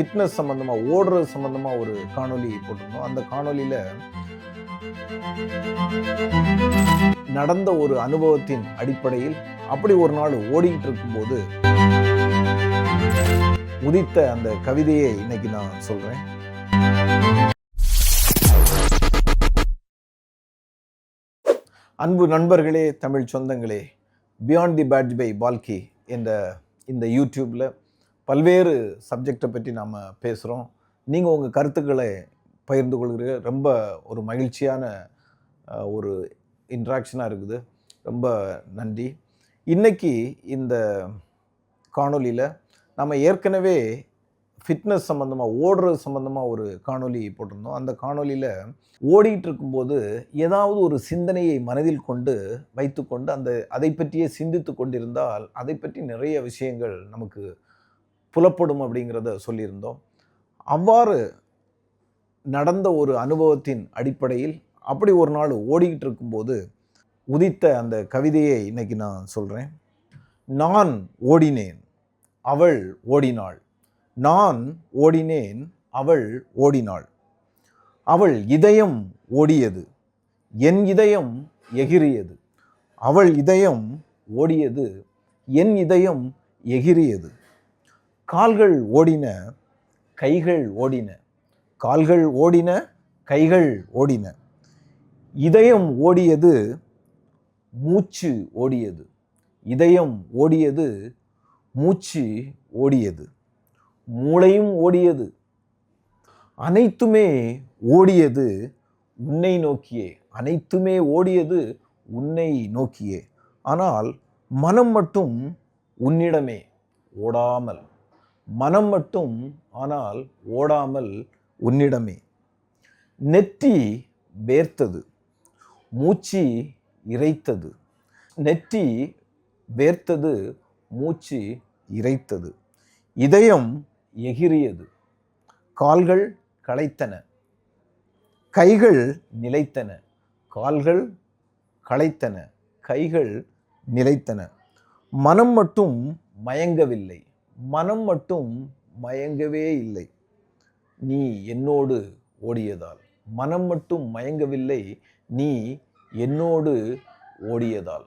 Fitness சம்மந்தமாக ஓடுறது சம்மந்தமாக ஒரு காணொளி போட்டிருந்தோம். அந்த காணொலியில் நடந்த ஒரு அனுபவத்தின் அடிப்படையில் அப்படி ஒரு நாள் ஓடிக்கிட்டு இருக்கும்போது உதித்த அந்த கவிதையை இன்னைக்கு நான் சொல்றேன். அன்பு நண்பர்களே தமிழ் சொந்தங்களே beyond the badge by Balki என்ற இந்த யூடியூப்பில் பல்வேறு சப்ஜெக்டை பற்றி நாம் பேசுகிறோம் நீங்கள் உங்கள் கருத்துக்களை பகிர்ந்து கொள்கிறீர்கள். ரொம்ப ஒரு மகிழ்ச்சியான ஒரு இன்ட்ராக்ஷனாக இருக்குது. ரொம்ப நன்றி. இன்னைக்கு இந்த காணொலியில் நம்ம ஏற்கனவே ஃபிட்னஸ் சம்மந்தமாக ஓடுறது சம்மந்தமாக ஒரு காணொலி போட்டிருந்தோம். அந்த காணொலியில் ஓடிட்டு இருக்கும்போது ஏதாவது ஒரு சிந்தனையை மனதில் கொண்டு வைத்துக்கொண்டு அந்த அதை பற்றியே சிந்தித்து கொண்டிருந்தால் அதை பற்றி நிறைய விஷயங்கள் நமக்கு புலப்படும் அப்படிங்கிறத சொல்லியிருந்தோம். அவ்வாறு நடந்த ஒரு அனுபவத்தின் அடிப்படையில் அப்படி ஒரு நாள் ஓடிக்கிட்டு இருக்கும்போது உதித்த அந்த கவிதையை இன்னைக்கு நான் சொல்கிறேன் நான் ஓடினேன் அவள் ஓடினாள். நான் ஓடினேன் அவள் ஓடினாள். அவள் இதயம் ஓடியது என் இதயம் எகிரியது அவள் இதயம் ஓடியது என் இதயம் எகிரியது கால்கள் ஓடின கைகள் ஓடின. கால்கள் ஓடின கைகள் ஓடின. இதயம் ஓடியது மூச்சு ஓடியது. இதயம் ஓடியது மூச்சு ஓடியது. மூளையும் ஓடியது. அனைத்துமே ஓடியது உன்னை நோக்கியே. அனைத்துமே ஓடியது உன்னை நோக்கியே. ஆனால் மனம் மட்டும் உன்னிடமே ஓடாமல் மனம் மட்டும் ஆனால் ஓடாமல் உன்னிடமே. நெற்றி வேர்த்தது மூச்சு இறைத்தது. நெற்றி வேர்த்தது மூச்சு இறைத்தது. இதயம் எகிரியது கால்கள் களைத்தன. கைகள் நிலைத்தன கால்கள் களைத்தன கைகள் நிலைத்தன. மனம் மட்டும் மயங்கவில்லை. மனம் மட்டும் மயங்கவே இல்லை. நீ என்னோடு ஓடியதால். மனம் மட்டும் மயங்கவில்லை நீ என்னோடு ஓடியதால்.